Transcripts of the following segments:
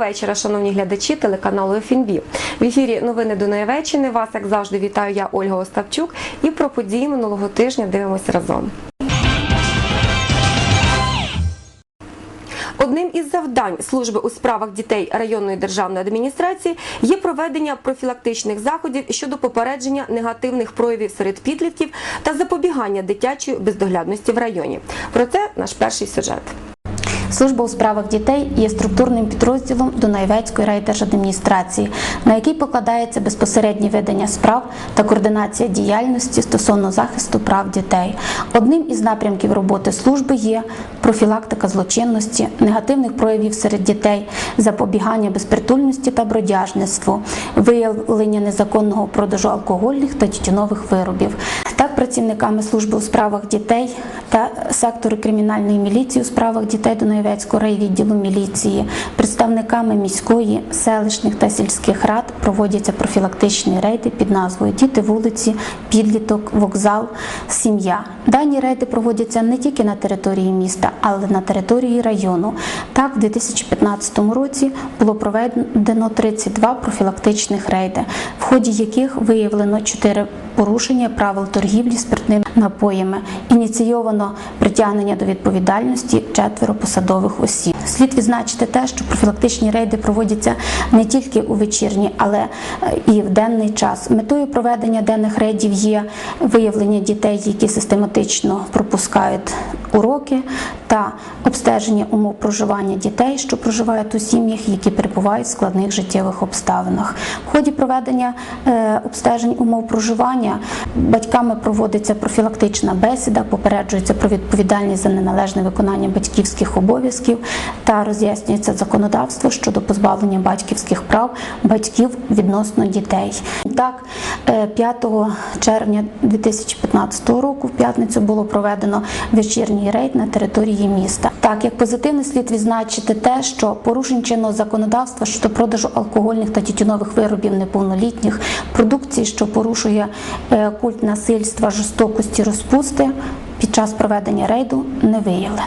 Вечора, шановні глядачі телеканалу ФНБ. В ефірі новини Дунаєвеччини. Вас, як завжди, вітаю я Ольга Остапчук. І про події минулого тижня дивимося разом. Одним із завдань служби у справах дітей районної державної адміністрації є проведення профілактичних заходів щодо попередження негативних проявів серед підлітків та запобігання дитячої бездоглядності в районі. Про це наш перший сюжет. Служба у справах дітей є структурним підрозділом Дунаєвецької райдержадміністрації, на який покладається безпосереднє ведення справ та координація діяльності стосовно захисту прав дітей. Одним із напрямків роботи служби є профілактика злочинності, негативних проявів серед дітей, запобігання безпритульності та бродяжництву, виявлення незаконного продажу алкогольних та тютюнових виробів. Так, працівниками служби у справах дітей та сектору кримінальної міліції у справах дітей Дунаєвецького райвідділу міліції, представниками міської, селищних та сільських рад проводяться профілактичні рейди під назвою Діти вулиці, підліток, вокзал, сім'я. Дані рейди проводяться не тільки на території міста, але на території району. Так, в 2015 році було проведено 32 профілактичних рейди, в ході яких виявлено 4 порушення правил торгівлі спиртними напоями. Ініційовано притягнення до відповідальності четверо посадових осіб. Слід відзначити те, що профілактичні рейди проводяться не тільки у вечірній, але е, і в денний час. Метою проведення денних рейдів є виявлення дітей, які систематично пропускають уроки, та обстеження умов проживання дітей, що проживають у сім'ях, які перебувають в складних життєвих обставинах. В ході проведення е, обстежень умов проживання батьками проводиться профілактична бесіда, попереджується про відповідальність за неналежне виконання батьківських обов'язків та роз'яснюється законодавство щодо позбавлення батьківських прав батьків відносно дітей. Так, е, 5 червня 2015 року в п'ятницю було проведено вечірній рейд на території міста. Так, як позитивний слід відзначити те, що порушень чинного законодавства щодо продажу алкогольних та тютюнових виробів неповнолітніх, продукції, що порушує е, культ насильства, жорстокості, розпусти, під час проведення рейду не виявлено.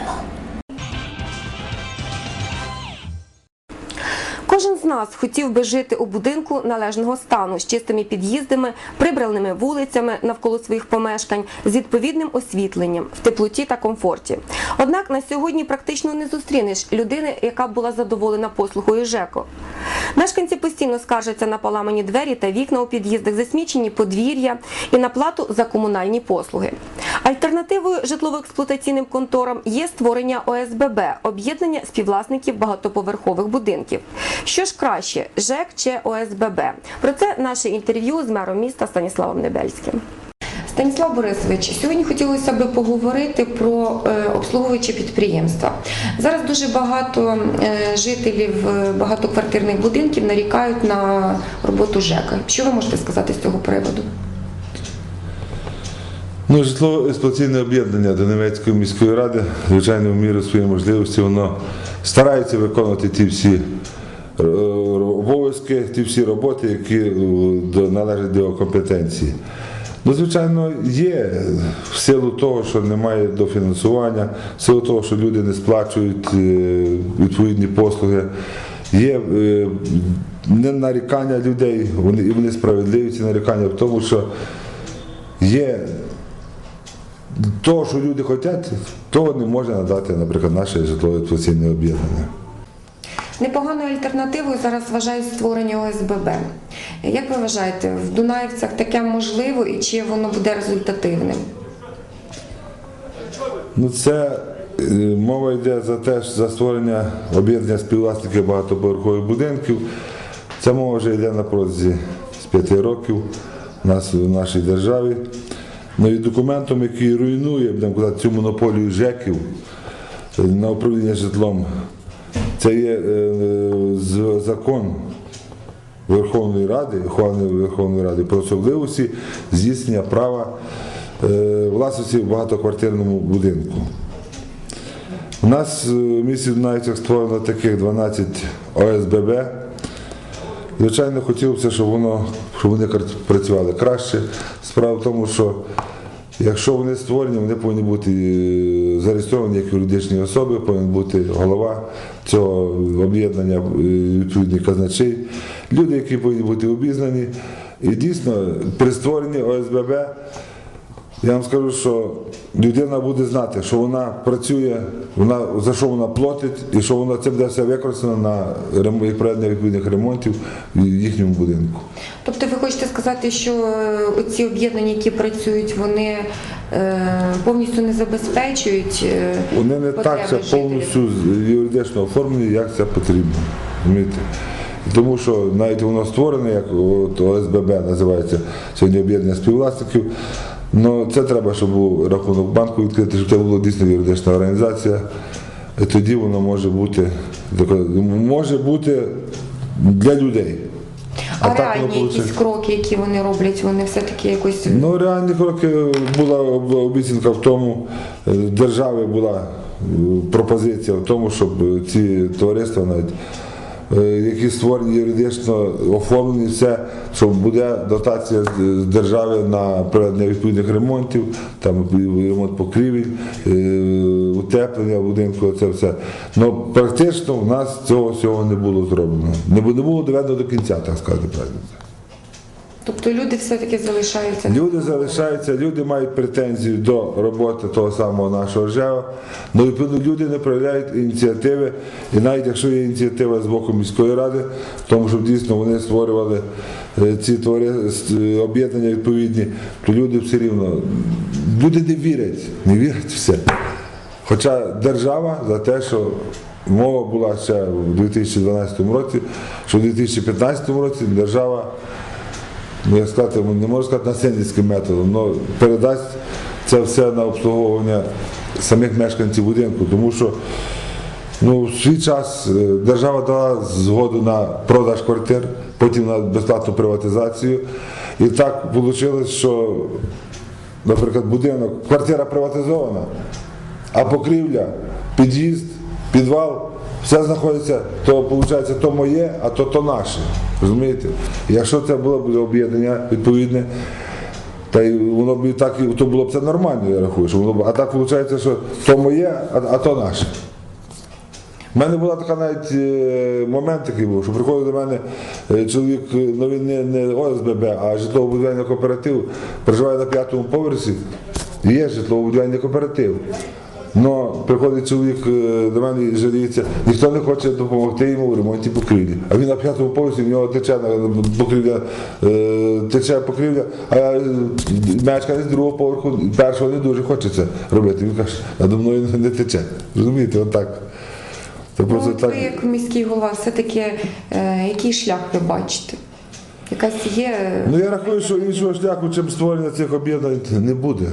Нас хотів би жити у будинку належного стану з чистими під'їздами, прибраними вулицями навколо своїх помешкань, з відповідним освітленням, в теплоті та комфорті. Однак на сьогодні практично не зустрінеш людини, яка була задоволена послугою ЖЕКО. Мешканці постійно скаржаться на поламані двері та вікна у під'їздах, засмічені подвір'я і на плату за комунальні послуги. Альтернативою житлово-експлуатаційним конторам є створення ОСББ об'єднання співвласників багатоповерхових будинків. Що ж краще, ЖЕК чи ОСББ? Про це наше інтерв'ю з мером міста Станіславом Небельським. Станіслав Борисович, сьогодні хотілося б поговорити про е, обслуговуючі підприємства. Зараз дуже багато е, жителів е, багатоквартирних будинків нарікають на роботу ЖЕКа. Що ви можете сказати з цього приводу? Ну, житлово-експлуатаційне об'єднання Донецької міської ради, звичайно, в міру своєї можливості, воно старається виконувати ті всі обов'язки, ті всі роботи, які е, належать до його компетенції. Ну, звичайно, є в силу того, що немає дофінансування, в силу того, що люди не сплачують е, відповідні послуги. Є е, не нарікання людей, вони, і вони справедливі ці нарікання в тому, що є того, що люди хочуть, того не може надати, наприклад, наше житлово-експлуатаційне об'єднання. Непоганою альтернативою зараз вважають створення ОСББ. Як ви вважаєте, в Дунаївцях таке можливо і чи воно буде результативним? Ну, це е, мова йде за те, за створення об'єднання співвласників багатоповерхових будинків. Ця мова вже йде на протязі з п'яти років у нас в нашій державі. Ну і документом, який руйнує будемо казати, цю монополію ЖЕКів на управління житлом, це є е, закон Верховної Ради, Верховної Ради про особливості здійснення права е, власності в багатоквартирному будинку. У нас е, в місті Дунаївцях створено таких 12 ОСББ. Звичайно, хотілося, щоб воно щоб вони працювали краще. Справа в тому, що якщо вони створені, вони повинні бути е, зареєстровані як юридичні особи, повинен бути голова цього об'єднання, е, відповідний казначей, люди, які повинні бути обізнані. І дійсно, при створенні ОСББ я вам скажу, що людина буде знати, що вона працює, вона, за що вона платить, і що вона це буде все використано на проведення відповідних ремонтів в їхньому будинку. Тобто ви сказати, що е, ці об'єднання, які працюють, вони е, повністю не забезпечують е, Вони не так жителів? повністю юридично оформлені, як це потрібно. Тому що навіть воно створене, як от ОСББ називається сьогодні об'єднання співвласників. Ну, це треба, щоб був рахунок банку відкрити, щоб це була дійсно юридична організація. І тоді воно може бути може бути для людей. А, воно реальні якісь кроки, які вони роблять, вони все-таки якось Ну, реальні кроки була обіцянка в тому, е, держави була е, пропозиція в тому, щоб ці товариства навіть. е, Які створені юридично оформлені все, що буде дотація з держави на проведення відповідних ремонтів, там ремонт покрівель, е, утеплення будинку, це все. Ну практично в нас цього всього не було зроблено. Не бу- було доведено до кінця, так сказати правильно. тобто люди все-таки залишаються. Люди залишаються, люди мають претензії до роботи того самого нашого ЖЕО, але відповідно люди не проявляють ініціативи. І навіть якщо є ініціатива з боку міської ради, тому, щоб дійсно вони створювали е, ці твори- об'єднання відповідні, то люди все рівно, люди не вірять, не вірять в все. Хоча держава за те, що мова була ще в 2012 році, що в 2015 році держава ну, як сказати, не можу сказати насильницьким методом, але передасть це все на обслуговування самих мешканців будинку, тому що ну, в свій час е, держава дала згоду на продаж квартир, потім на безплатну приватизацію. І так вийшло, що, наприклад, будинок, квартира приватизована, а покрівля, під'їзд, підвал, все знаходиться, то виходить, то моє, а то то наше. Розумієте? Якщо це було б об'єднання відповідне, та й воно б так, то було б це нормально, я рахую. Що воно б, а так виходить, що то моє, а, а то наше. У мене була така навіть е, момент такий був, що приходив до мене е, чоловік, е, ну він не, не ОСББ, а житлово-будівельний кооператив, проживає на п'ятому поверсі, є житлово-будівельний кооператив. Но приходить чоловік е, до мене і жаліється, ніхто не хоче допомогти йому в ремонті покрівлі. А він на п'ятому поверсі, в нього тече покрівля, е, тече покрівля, а е, мешканець другого поверху, першого не дуже хоче це робити. Він каже, надо мною не тече. Розумієте, отак. Це Ну, просто от так. ви як міський голова, все-таки е, який шлях ви бачите? Якась є. Ну я рахую, що іншого шляху, чим створення цих об'єднань, не буде.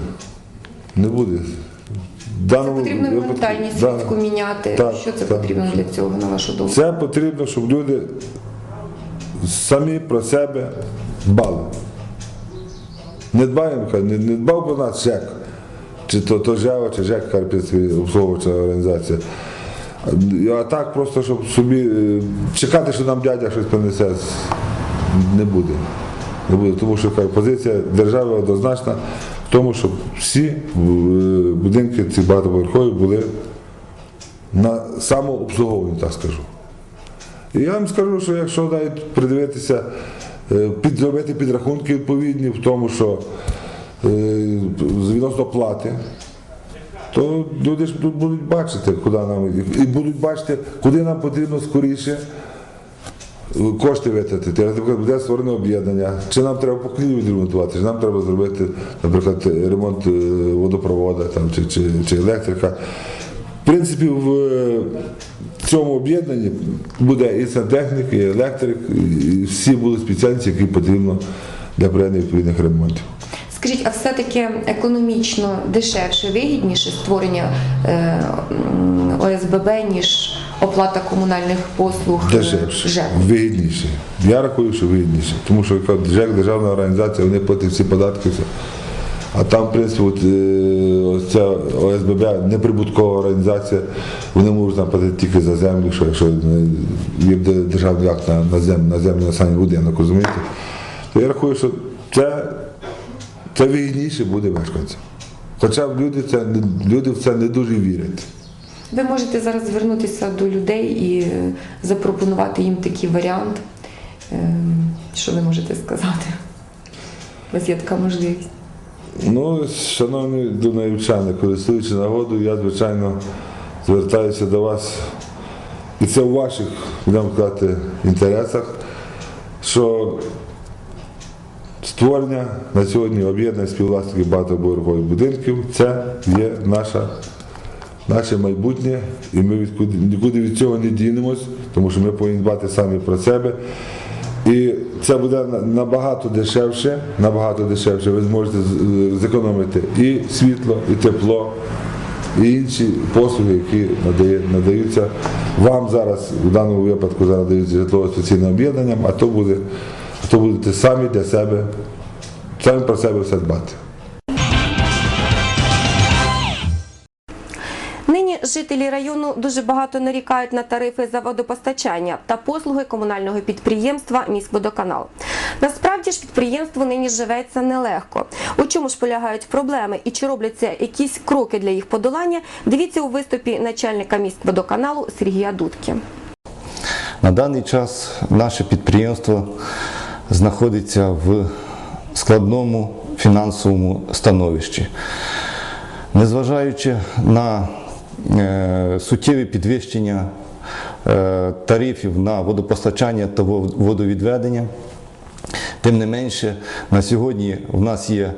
Не буде. Даному Потрібно ментальність Да. людську міняти. Так, що це так. потрібно для цього, на вашу думку? Це потрібно, щоб люди самі про себе дбали. Не дбаємо, не, не дбав про нас ЖЕК, чи то, то ЖЕО, чи ЖЕК Карпінська обслуговуюча організація. А- так просто, щоб собі е, чекати, що нам дядя щось принесе, не буде. Не буде, тому що позиція держави однозначна тому, щоб всі е, будинки ці багатоповерхові були на самообслуговуванні, так скажу. І я вам скажу, що якщо навіть придивитися, е, підробити підрахунки відповідні в тому, що е, відносно плати, то люди ж тут будуть бачити, куди нам і будуть бачити, куди нам потрібно скоріше кошти витратити. Наприклад, буде створено об'єднання, чи нам треба покрівлю відремонтувати, чи нам треба зробити, наприклад, ремонт е, водопроводу там, чи, чи, чи електрика. В принципі, в е, цьому об'єднанні буде і сантехнік, і електрик, і всі будуть спеціальності, які потрібно для проведення відповідних ремонтів. Скажіть, а все-таки економічно дешевше, вигідніше створення е, ОСББ, ніж оплата комунальних послуг е, ЖЕКу? вигідніше. Я рахую, що вигідніше. Тому що ЖЕК державна організація, вони платять всі податки. Все. А там, в принципі, от, е, ось ця ОСББ неприбуткова організація, вони можуть там платити тільки за землю, що якщо е, є державний акт на, на землю, на землю на самий будинок, розумієте? То я рахую, що це, це вигідніше буде мешканцям. Хоча люди, це, люди в це не дуже вірять. Ви можете зараз звернутися до людей і е, запропонувати їм такий варіант. Ем, Що ви можете сказати? У вас є така можливість. Ну, шановні дунаївчани, користуючи нагодою, я, звичайно, звертаюся до вас, і це у ваших, будемо казати, інтересах, що створення на сьогодні об'єднання співвласників багатоповерхових будинків це є наша, наше майбутнє, і ми нікуди від цього не дінемось, тому що ми повинні дбати самі про себе. І це буде набагато дешевше, набагато дешевше. Ви зможете зекономити і світло, і тепло, і інші послуги, які надаються вам зараз, в даному випадку зараз надаються житлово-соціальним об'єднанням, а то буде, а то будете самі для себе, самі про себе все дбати. Жителі району дуже багато нарікають на тарифи за водопостачання та послуги комунального підприємства Міськводоканал. Насправді ж підприємству нині живеться нелегко. У чому ж полягають проблеми і чи робляться якісь кроки для їх подолання? Дивіться у виступі начальника міськводоканалу Сергія Дудки. На даний час наше підприємство знаходиться в складному фінансовому становищі. Незважаючи на суттєві підвищення е, тарифів на водопостачання та водовідведення, тим не менше, на сьогодні в нас є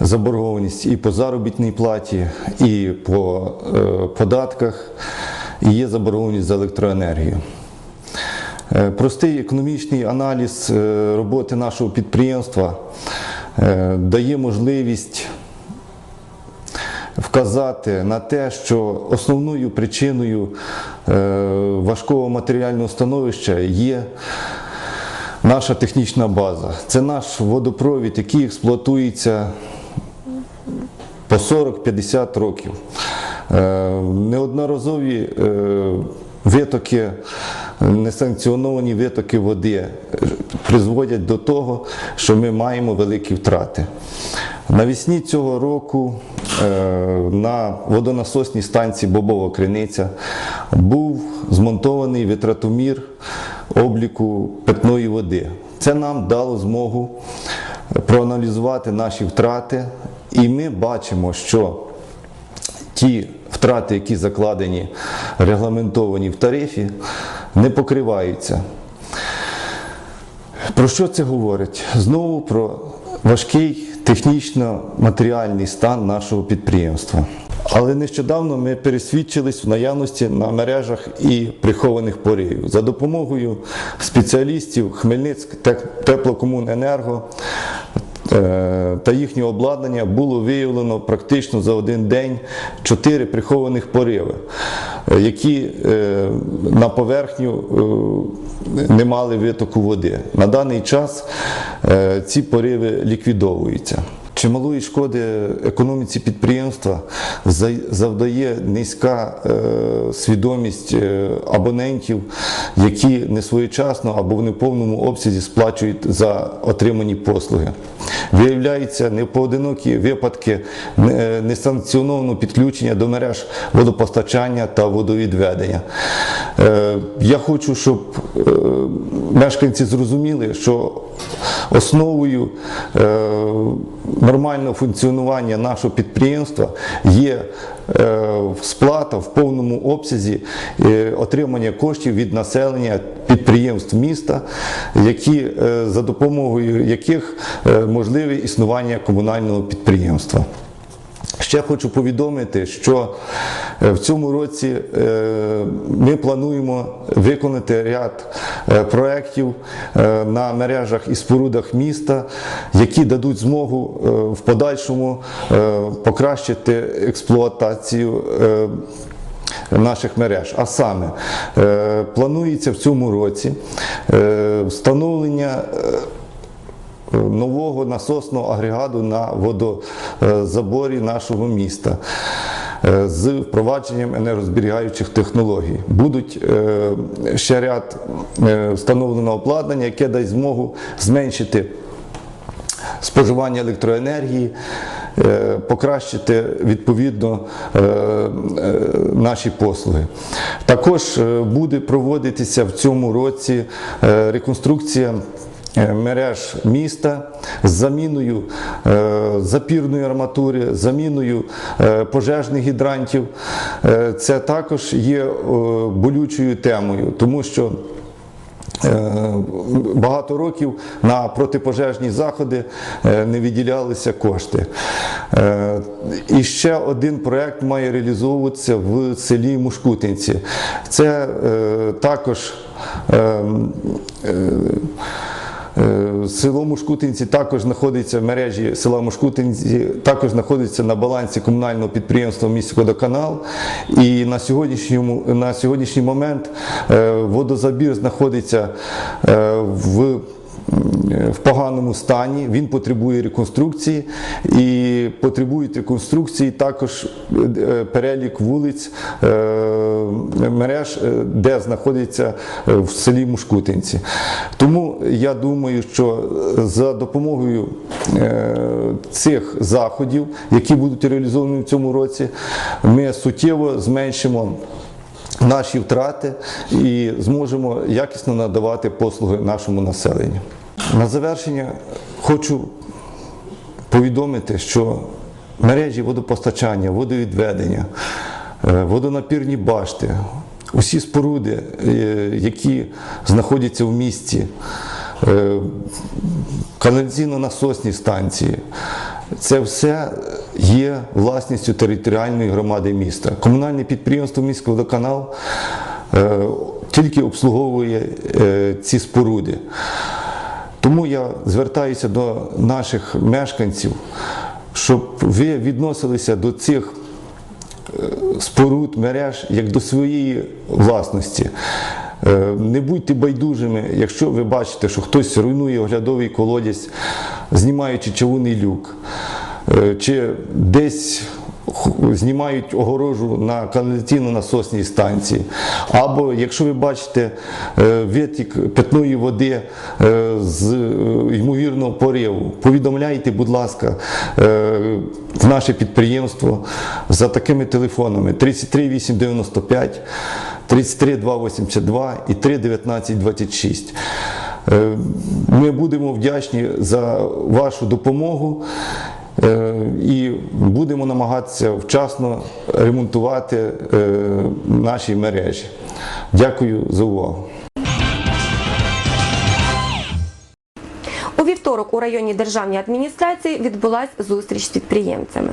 заборгованість і по заробітній платі, і по е, податках, і є заборгованість за електроенергію. Е, Простий економічний аналіз е, роботи нашого підприємства е, дає можливість вказати на те, що основною причиною е, важкого матеріального становища є наша технічна база. Це наш водопровід, який експлуатується по 40-50 років. Е, Неодноразові е, витоки, несанкціоновані витоки води призводять до того, що ми маємо великі втрати. Навесні цього року на водонасосній станції Бобова Криниця був змонтований витратомір обліку питної води. Це нам дало змогу проаналізувати наші втрати, і ми бачимо, що ті втрати, які закладені, регламентовані в тарифі, не покриваються. Про що це говорить? Знову про важкий технічно-матеріальний стан нашого підприємства. Але нещодавно ми пересвідчились в наявності на мережах і прихованих поривів. За допомогою спеціалістів Хмельницьк теплокомуненерго та їхнє обладнання було виявлено практично за один день чотири прихованих пориви, е, які е, на поверхню е, не мали витоку води. На даний час е, ці пориви ліквідовуються. Чималої шкоди економіці підприємства завдає низька е, свідомість е, абонентів, які не своєчасно або в неповному обсязі сплачують за отримані послуги. Виявляються непоодинокі випадки е, несанкціонованого підключення до мереж водопостачання та водовідведення. Я хочу, щоб мешканці зрозуміли, що основою е, нормального функціонування нашого підприємства є е, сплата в повному обсязі е, отримання коштів від населення підприємств міста, які, за допомогою яких можливе існування комунального підприємства. Ще хочу повідомити, що е, в цьому році е, ми плануємо виконати ряд е, проєктів на мережах і спорудах міста, які дадуть змогу в подальшому покращити експлуатацію. Наших мереж, а саме планується в цьому році встановлення нового насосного агрегату на водозаборі нашого міста е, з впровадженням енергозберігаючих технологій. Будуть е, ще ряд е, встановленого обладнання, яке дасть змогу зменшити споживання електроенергії покращити відповідно наші послуги. Також буде проводитися в цьому році реконструкція. Е, Мереж міста з заміною е, запірної арматури, заміною е, пожежних гідрантів. Це також є болючою темою, тому що Багато років на протипожежні заходи не виділялися кошти. І ще один проєкт має реалізовуватися в селі Мушкутинці. Це також е, е, Е, Село Мушкутинці також знаходиться в мережі села Мушкутинці, також знаходиться на балансі комунального підприємства «Міськводоканал». І на сьогоднішньому на сьогоднішній момент е, водозабір знаходиться е, в в поганому стані, він потребує реконструкції і потребують реконструкції також е, перелік вулиць е, мереж, е, де знаходиться в селі Мушкутинці. Тому я думаю, що за допомогою цих заходів, які будуть реалізовані в цьому році, ми суттєво зменшимо наші втрати і зможемо якісно надавати послуги нашому населенню. На завершення хочу повідомити, що мережі водопостачання, водовідведення, е, водонапірні башти, усі споруди, е, які знаходяться в місті, каналізаційно-насосні станції. Це все є власністю територіальної громади міста. Комунальне підприємство «Міський водоканал» е, тільки обслуговує е, ці споруди. Тому я звертаюся до наших мешканців, щоб ви відносилися до цих е, споруд, мереж як до своєї власності. Е, Не будьте байдужими, якщо ви бачите, що хтось руйнує оглядовий колодязь, знімаючи чавунний люк, е, чи десь знімають огорожу на каналізаційно-насосній станції. Або якщо ви бачите е, витік питної води з ймовірного пориву, повідомляйте, будь ласка, в наше підприємство за такими телефонами 33 895, 33 282 і 3 19 26. Е, Ми будемо вдячні за вашу допомогу е, і будемо намагатися вчасно ремонтувати е, наші мережі. Дякую за увагу. У вівторок у районній державній адміністрації відбулась зустріч з підприємцями.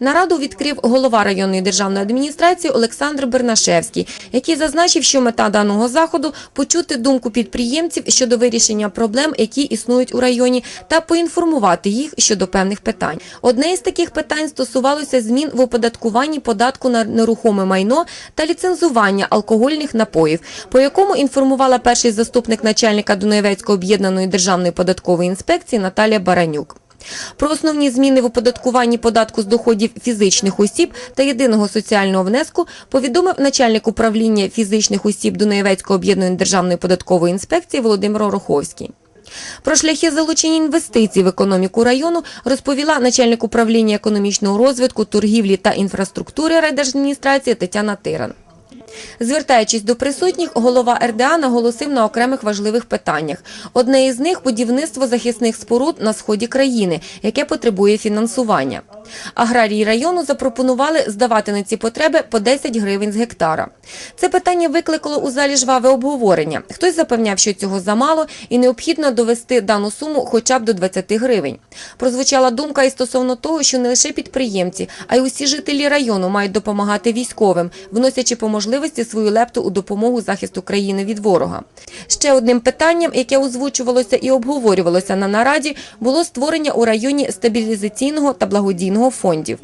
Нараду відкрив голова районної державної адміністрації Олександр Бернашевський, який зазначив, що мета даного заходу почути думку підприємців щодо вирішення проблем, які існують у районі, та поінформувати їх щодо певних питань. Одне із таких питань стосувалося змін в оподаткуванні податку на нерухоме майно та ліцензування алкогольних напоїв, по якому інформувала перший заступник начальника Дунаєвецької об'єднаної державної податкової інспекції Наталія Баранюк. Про основні зміни в оподаткуванні податку з доходів фізичних осіб та єдиного соціального внеску повідомив начальник управління фізичних осіб Дунаєвецької об'єднаної державної податкової інспекції Володимир Ороховський. Про шляхи залучення інвестицій в економіку району розповіла начальник управління економічного розвитку, торгівлі та інфраструктури райдержадміністрації Тетяна Тиран. Звертаючись до присутніх, голова РДА наголосив на окремих важливих питаннях. Одне із них будівництво захисних споруд на сході країни, яке потребує фінансування. Аграрії району запропонували здавати на ці потреби по 10 гривень з гектара. Це питання викликало у залі жваве обговорення. Хтось запевняв, що цього замало і необхідно довести дану суму хоча б до 20 гривень. Прозвучала думка і стосовно того, що не лише підприємці, а й усі жителі району мають допомагати військовим, вносячи по можливості свою лепту у допомогу захисту країни від ворога. Ще одним питанням, яке озвучувалося і обговорювалося на нараді, було створення у районі стабілізаційного та благодійного фондів.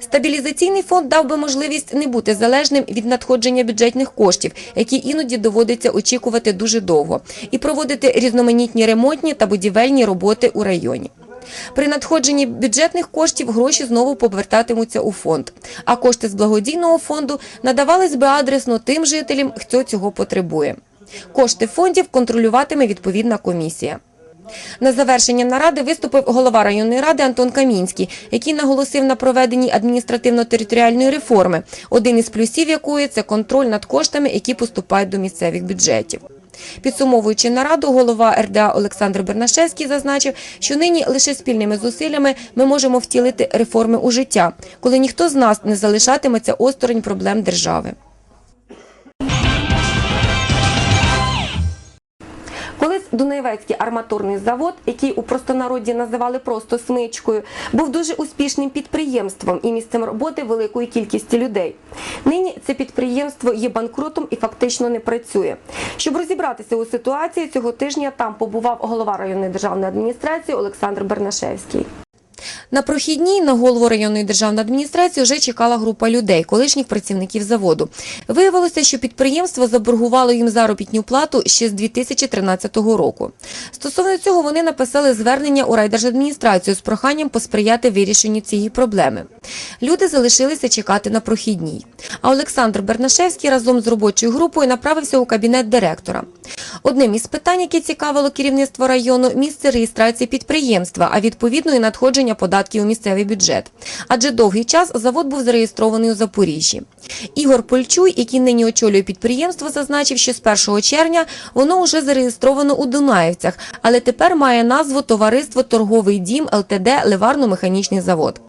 Стабілізаційний фонд дав би можливість не бути залежним від надходження бюджетних коштів, які іноді доводиться очікувати дуже довго, і проводити різноманітні ремонтні та будівельні роботи у районі. При надходженні бюджетних коштів гроші знову повертатимуться у фонд, а кошти з благодійного фонду надавались би адресно тим жителям, хто цього потребує. Кошти фондів контролюватиме відповідна комісія. На завершення наради виступив голова районної ради Антон Камінський, який наголосив на проведенні адміністративно-територіальної реформи, один із плюсів якої це контроль над коштами, які поступають до місцевих бюджетів. Підсумовуючи нараду, голова РДА Олександр Бернашевський зазначив, що нині лише спільними зусиллями ми можемо втілити реформи у життя, коли ніхто з нас не залишатиметься осторонь проблем держави. Дунаєвецький арматурний завод, який у простонароді називали просто смичкою, був дуже успішним підприємством і місцем роботи великої кількості людей. Нині це підприємство є банкрутом і фактично не працює. Щоб розібратися у ситуації, цього тижня там побував голова районної державної адміністрації Олександр Бернашевський. На прохідній на голову районної державної адміністрації вже чекала група людей, колишніх працівників заводу. Виявилося, що підприємство заборгувало їм заробітну плату ще з 2013 року. Стосовно цього вони написали звернення у райдержадміністрацію з проханням посприяти вирішенню цієї проблеми. Люди залишилися чекати на прохідній. А Олександр Бернашевський разом з робочою групою направився у кабінет директора. Одним із питань, яке цікавило керівництво району, місце реєстрації підприємства, а відповідно і надходження податків у місцевий бюджет. Адже довгий час завод був зареєстрований у Запоріжжі. Ігор Польчуй, який нині очолює підприємство, зазначив, що з 1 червня воно вже зареєстровано у Дунаївцях, але тепер має назву Товариство Торговий дім ЛТД Леварно-механічний завод.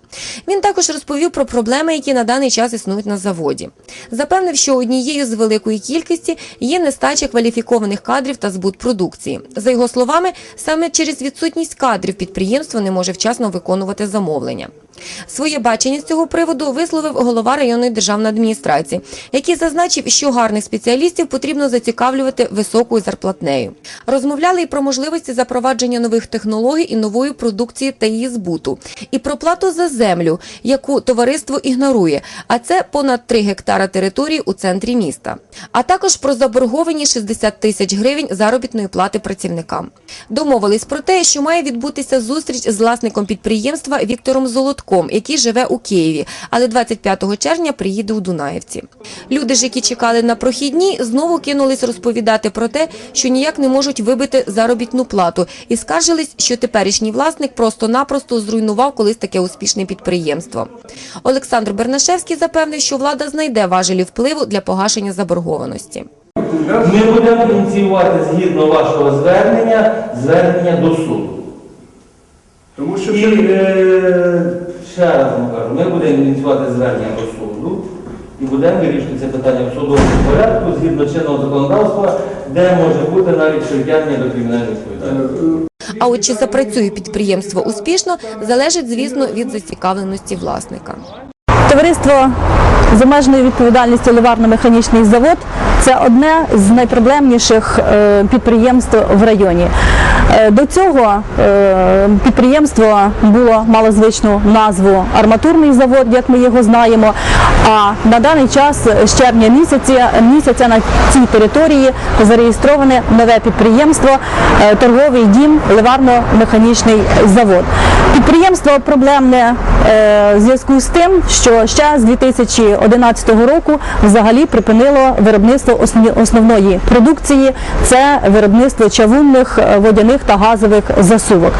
Він також розповів про проблеми, які на даний час існують на заводі. Запевнив, що однією з великої кількості є нестача кваліфікованих кадрів та збут продукції. За його словами, саме через відсутність кадрів підприємство не може вчасно виконувати замовлення. Своє бачення з цього приводу висловив голова районної державної адміністрації, який зазначив, що гарних спеціалістів потрібно зацікавлювати високою зарплатнею. Розмовляли і про можливості запровадження нових технологій і нової продукції та її збуту, і про плату за землю, яку товариство ігнорує, а це понад 3 гектара території у центрі міста. А також про заборговані 60 тисяч гривень заробітної плати працівникам. Домовились про те, що має відбутися зустріч з власником підприємства Віктором Золотком, який живе у Києві, але 25 червня приїде у Дунаївці. Люди ж, які чекали на прохідні, знову кинулись розповідати про те, що ніяк не можуть вибити заробітну плату, і скаржились, що теперішній власник просто-напросто зруйнував колись таке успішне підприємство. Олександр Бернашевський запевнив, що влада знайде важелі впливу для погашення заборгованості. Ми будемо ініціювати згідно вашого звернення, звернення до суду. Тому що І е, ще раз вам кажу, ми будемо ініціювати звернення до суду і будемо вирішувати це питання в судовому порядку згідно чинного законодавства, де може бути навіть притягнення до кримінальної відповідальності. А от чи запрацює підприємство успішно, залежить, звісно, від зацікавленості власника. Товариство з обмеженою відповідальністю Ливарно-механічний завод це одне з найпроблемніших е, підприємств в районі. Е, До цього е, підприємство було мало звичну назву арматурний завод, як ми його знаємо. А на даний час з червня місяця, місяця на цій території зареєстроване нове підприємство е, торговий дім Ливарно-механічний завод. Підприємство проблемне в зв'язку з тим, що ще з 2011 року взагалі припинило виробництво основної продукції це виробництво чавунних, водяних та газових засувок.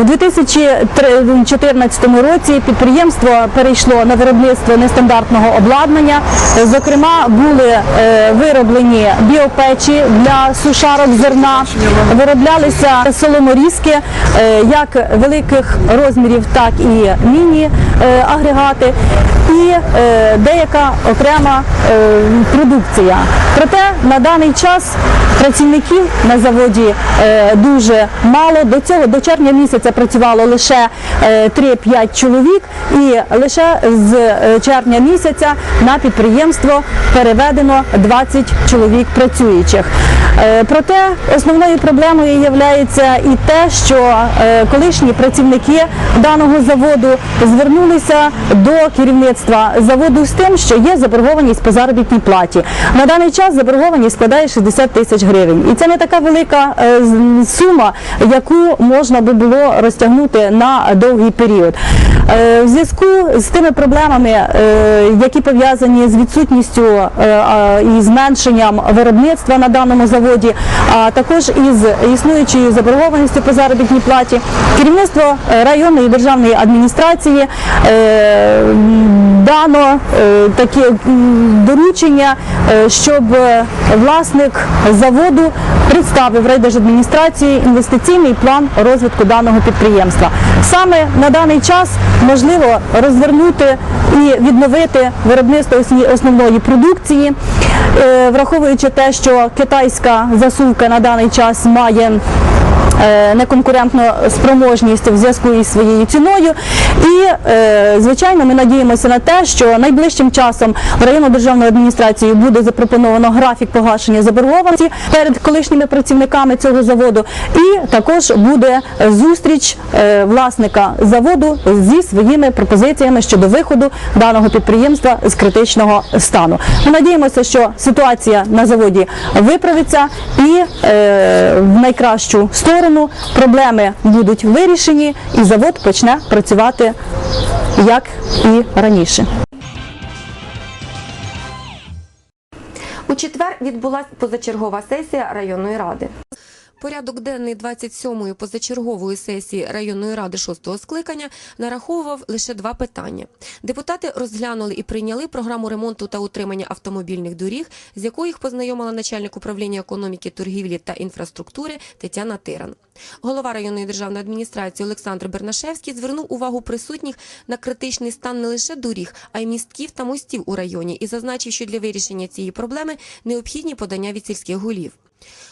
У 2014 році підприємство перейшло на виробництво нестандартного обладнання. Зокрема, були е, вироблені біопечі для сушарок зерна, вироблялися соломорізки е, як великих розмірів, так і міні-агрегати, і е, деяка окрема продукція. Проте на даний час працівників на заводі дуже мало. До цього до червня місяця працювало лише е, 3-5 чоловік, і лише з е, червня місяця на підприємство переведено 20 чоловік працюючих. Е, Проте основною проблемою є і те, що е, колишні працівники даного заводу звернулися до керівництва заводу з тим, що є заборгованість по заробітній платі. На даний час заборгованість складає 60 тисяч гривень, і це не така велика е, з- яку можна би було розтягнути на довгий період. Е, В зв'язку з тими проблемами, е, які пов'язані з відсутністю е, і зменшенням виробництва на даному заводі, а також із існуючою заборгованістю по заробітній платі, керівництво районної державної адміністрації дано таке доручення, щоб власник заводу представив райдержадміністрації інвестиційний план розвитку даного підприємства. Саме на даний час можливо розвернути і відновити виробництво основної продукції, е, враховуючи те, що китайська засувка на даний час має е, неконкурентну спроможність в зв'язку із своєю ціною. І, е, звичайно, ми надіємося на те, що найближчим часом в районну державну адміністрацію буде запропоновано графік погашення заборгованості перед колишніми працівниками цього заводу. І також буде зустріч е, власника заводу зі своїми пропозиціями щодо виходу даного підприємства з критичного стану. Ми надіємося, що ситуація на заводі виправиться і в найкращу сторону проблеми будуть вирішені, і завод почне працювати як і раніше. У четвер відбулася позачергова сесія районної ради. Порядок денний 27-ї позачергової сесії районної ради 6-го скликання нараховував лише два питання. Депутати розглянули і прийняли програму ремонту та утримання автомобільних доріг, з якою їх познайомила начальник управління економіки, торгівлі та інфраструктури Тетяна Тиран. Голова районної державної адміністрації Олександр Бернашевський звернув увагу присутніх на критичний стан не лише доріг, а й містків та мостів у районі і зазначив, що для вирішення цієї проблеми необхідні подання від сільських голів.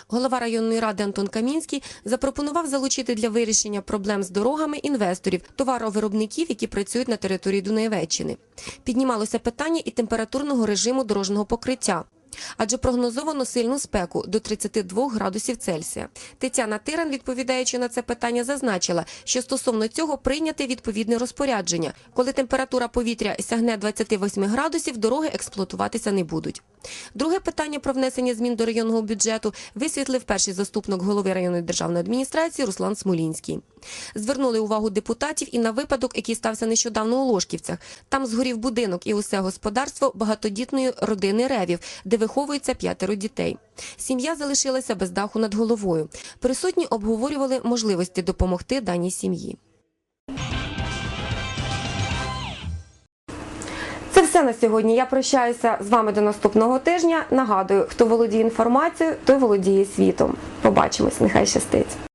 Голова районної ради Антон Камінський запропонував залучити для вирішення проблем з дорогами інвесторів, товаровиробників, які працюють на території Дунаєвеччини. Піднімалося питання і температурного режиму дорожнього покриття. Адже прогнозовано сильну спеку до 32 градусів Цельсія. Тетяна Тиран, відповідаючи на це питання, зазначила, що стосовно цього прийняти відповідне розпорядження. Коли температура повітря сягне 28 градусів, дороги експлуатуватися не будуть. Друге питання про внесення змін до районного бюджету висвітлив перший заступник голови районної державної адміністрації Руслан Смолінський. Звернули увагу депутатів і на випадок, який стався нещодавно у Ложківцях. Там згорів будинок і усе господарство багатодітної родини Ревів, де виховується п'ятеро дітей. Сім'я залишилася без даху над головою. Присутні обговорювали можливості допомогти даній сім'ї. Це все на сьогодні. Я прощаюся з вами до наступного тижня. Нагадую, хто володіє інформацією, той володіє світом. Побачимось, нехай щастить.